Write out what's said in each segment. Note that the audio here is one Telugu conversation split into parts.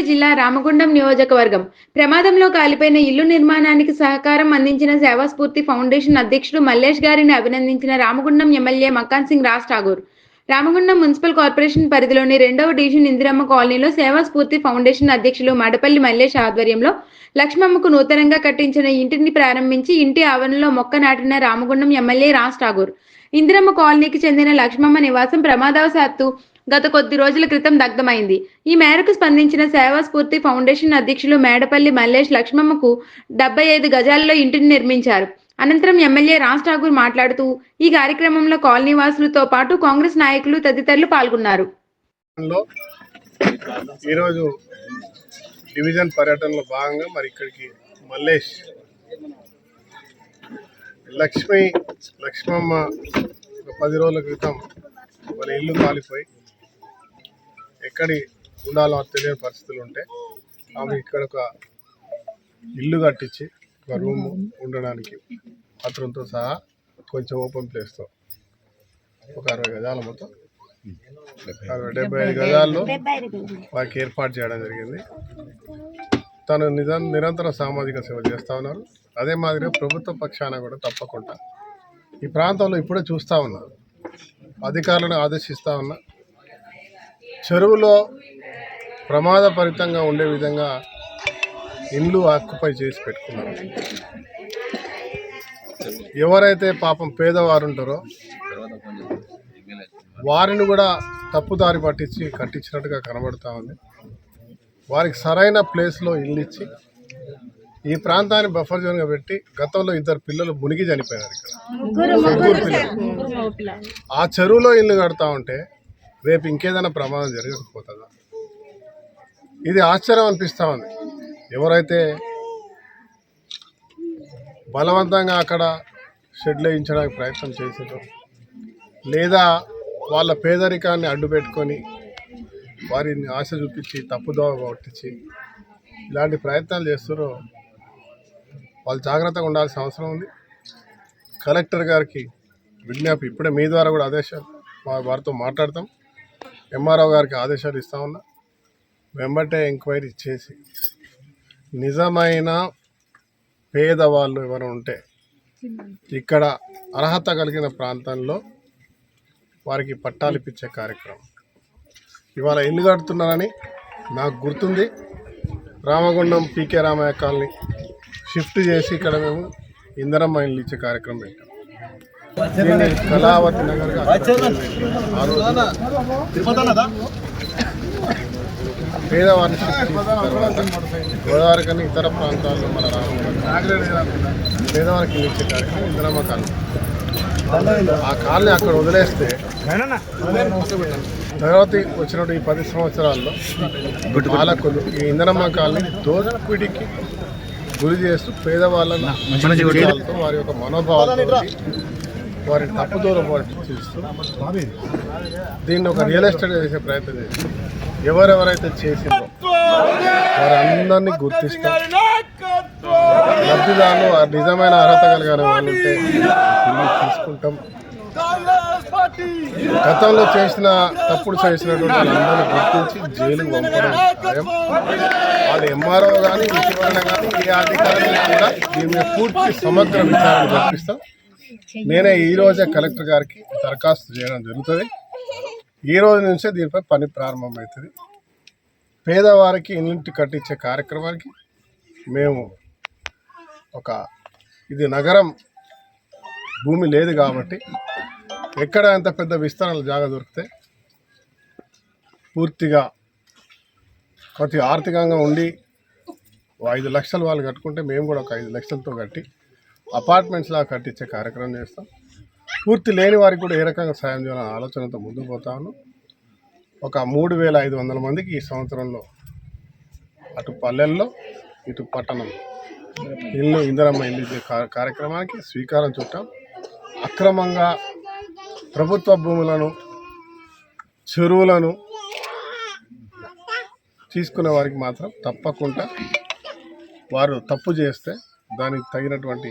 పెద్దపల్లి జిల్లా రామగుండం నియోజకవర్గం. ప్రమాదంలో కాలిపోయిన ఇల్లు నిర్మాణానికి సహకారం అందించిన సేవాస్ఫూర్తి ఫౌండేషన్ అధ్యక్షుడు మల్లేష్ గారిని అభినందించిన Ramagundam MLA Makkan Singh Raj Thakur. Ramagundam municipal corporation పరిధిలోని రెండవ డివిజన్ ఇందిరమ్మ కాలనీలో సేవాస్ఫూర్తి ఫౌండేషన్ అధ్యక్షులు మడపల్లి మల్లేష్ ఆధ్వర్యంలో లక్ష్మమ్మకు నూతనంగా కట్టించిన ఇంటిని ప్రారంభించి ఇంటి ఆవరణలో మొక్క నాటిన రామగుండం ఎమ్మెల్యే రాజ్ ఠాగూర్. ఇందిరమ్మ కాలనీకి చెందిన లక్ష్మమ్మ నివాసం ప్రమాదవశాత్తు గత కొద్ది రోజుల క్రితం దగ్ధమైంది. ఈ మేరకు స్పందించిన సేవా స్ఫూర్తి ఫౌండేషన్ అధ్యక్షులు మేడపల్లి మల్లేష్ లక్ష్మమ్మకు డెబ్బై ఐదు గజాల్లో ఇంటిని నిర్మించారు. అనంతరం ఎమ్మెల్యే రాజ్ ఠాగూర్ మాట్లాడుతూ ఈ కార్యక్రమంలో కాలనీ వాసులతో పాటు కాంగ్రెస్ నాయకులు తదితరులు పాల్గొన్నారు. ఈరోజు డివిజన్ పర్యటనలో భాగంగా మరి ఇక్కడికి మల్లేష్ లక్ష్మి లక్ష్మమ్మ ఒక పది రోజుల క్రితం వాళ్ళ ఇల్లు కాలిపోయి ఎక్కడి ఉండాలో తెలియని పరిస్థితులు ఉంటే ఆమె ఇక్కడ ఒక ఇల్లు కట్టించి ఒక రూమ్ ఉండడానికి బాత్రూమ్తో సహా కొంచెం ఓపెన్ ప్లేస్తో ఒక అరవై గజాల మొత్తం. అరవై డెబ్బై ఐదు గజాల్లో వారికి ఏర్పాటు చేయడం జరిగింది. తను నిజ నిరంతర సామాజిక సేవ చేస్తూ ఉన్నారు. అదే మాదిరిగా ప్రభుత్వ పక్షాన కూడా తప్పకుండా ఈ ప్రాంతంలో ఇప్పుడే చూస్తూ ఉన్నారు. అధికారులను ఆదేశిస్తూ ఉన్నా చెరువులో ప్రమాదపరితంగా ఉండే విధంగా ఇండ్లు ఆక్యుపై చేసి పెట్టుకున్నారు. ఎవరైతే పాపం పేదవారు ఉంటారో వారిని కూడా తప్పుదారి పట్టించి కట్టించినట్టుగా కనబడుతూ ఉంది. వారికి సరైన ప్లేస్లో ఇల్లు ఇచ్చి ఈ ప్రాంతాన్ని బఫర్ జోన్గా పెట్టి గతంలో ఇద్దరు పిల్లలు మునిగి చనిపోయినారు ఇక్కడ. ఆ చెరువులో ఇల్లు కడతా ఉంటే రేపు ఇంకేదైనా ప్రమాదం జరగకపోతుందా ఇది ఆశ్చర్యం అనిపిస్తూ ఉంది. ఎవరైతే బలవంతంగా అక్కడ షెడ్ వేయించడానికి ప్రయత్నం చేసారో లేదా వాళ్ళ పేదరికాన్ని అడ్డు పెట్టుకొని వారిని ఆశ చూపించి తప్పుదోవ పట్టించి ఇలాంటి ప్రయత్నాలు చేస్తారో వాళ్ళు జాగ్రత్తగా ఉండాల్సిన అవసరం ఉంది. కలెక్టర్ గారికి విజ్ఞాపి ఇప్పుడే మీ ద్వారా కూడా ఆదేశాలు మా వారితో మాట్లాడతాం. ఎంఆర్ఓ గారికి ఆదేశాలు ఇస్తా ఉన్నా. వెంబటే ఎంక్వైరీ చేసి నిజమైన పేదవాళ్ళు ఎవరు ఉంటే ఇక్కడ అర్హత కలిగిన ప్రాంతంలో వారికి పట్టాలు ఇప్పించే కార్యక్రమం. ఇవాళ ఇల్లు కడుతున్నారని నాకు గుర్తుంది. Ramagundam PK Ramayya colony shift చేసి ఇక్కడ మేము ఇందరమ్మ ఇల్లు ఇచ్చే కార్యక్రమం పెట్టాం. దీన్ని కళావతి నగర్గా ఆ రోజు పేదవారిని గోదావరి కానీ ఇతర ప్రాంతాల్లో మన పేదవారికి ఇచ్చే కార్యక్రమం ఇందరమ్మ కాలనీ. ఆ కాలనీ అక్కడ వదిలేస్తే తర్వాత వచ్చినట్టు ఈ పది సంవత్సరాల్లో పాలకులు ఈ ఇంధనమ్మ కాలనీ దోపిడికి గురి చేస్తూ పేదవాళ్ళను వారి యొక్క మనోభావాలతో వారిని తప్పుదూరం పట్టిస్తూ దీన్ని ఒక రియల్ ఎస్టేట్ చేసే ప్రయత్నం చేసి ఎవరెవరైతే చేసిందో వారందరినీ గుర్తిస్తాం. లబ్ధిదారులు ఆ నిజమైన అర్హత కలిగిన వాళ్ళు ఉంటే తీసుకుంటాం. గతంలో చేసిన తప్పుడు చేసినటువంటి వాళ్ళందరినీ గుర్తించి జైలుకు పంపడం వాళ్ళు ఎంఆర్ఓ కానీ ఇంకెవరైనా కానీ ఏ అధికారులు కూడా దీని పూర్తి సమగ్ర విచారణ జరిపిస్తాం. నేనే ఈరోజే కలెక్టర్ గారికి దరఖాస్తు చేయడం జరుగుతుంది. ఈ రోజు నుంచే దీనిపై పని ప్రారంభమవుతుంది. పేదవారికి ఇంటి కట్టించే కార్యక్రమానికి మేము ఒక ఇది నగరం భూమి లేదు కాబట్టి ఎక్కడ ఎంత పెద్ద విస్తరణలు జాగా దొరికితే పూర్తిగా ప్రతి ఆర్థికంగా ఉండి ఐదు లక్షలు వాళ్ళు కట్టుకుంటే మేము కూడా ఒక ఐదు లక్షలతో కట్టి అపార్ట్మెంట్స్ లాగా కట్టించే కార్యక్రమం చేస్తాం. పూర్తి లేని వారికి కూడా ఏ రకంగా సాయం చేయాలనే ఆలోచనతో ముందుకు పోతాను ఒక మూడు వేల ఐదు వందల మందికి ఈ సంవత్సరంలో అటు పల్లెల్లో ఇటు పట్టణం ఇల్లు ఇందరమ్మ ఇల్లు కార్యక్రమానికి స్వీకారం చుట్టాం. అక్రమంగా ప్రభుత్వ భూములను చెరువులను తీసుకునే వారికి మాత్రం తప్పకుండా వారు తప్పు చేస్తే దానికి తగినటువంటి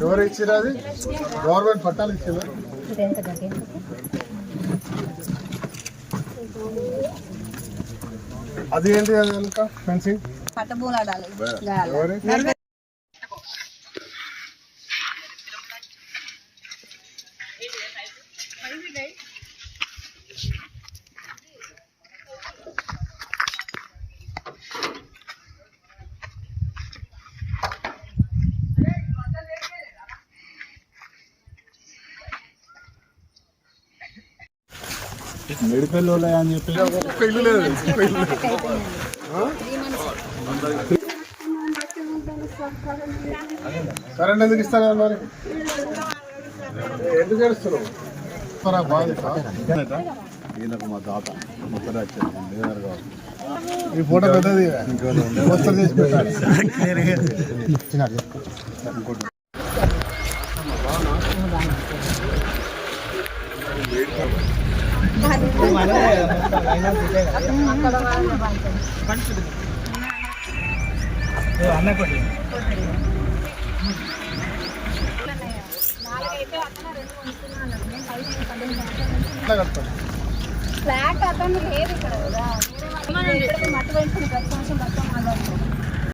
ఎవరు ఇచ్చారు? అది గవర్నమెంట్ పట్టాలు ఇచ్చారు? అది ఏంటి అది వెనుక ఫెన్సింగ్? పట్టబూలాడాలి. మెడికల్ అని చెప్పి? కరెంట్ ఎందుకు ఇస్తాను మరి ఎందుకు ఏడుస్తున్నావు ఇస్తారా మా కావాలి ఈ ఫోటో పెద్దది చేసి పెట్టాలి ఎట్లా కడతారు ఫ్లాట్ అతను లేదు ఇక్కడ కదా మట్టి వేసుకుని ప్రతి సంవత్సరం బతుకమ్మ ఆడతారు.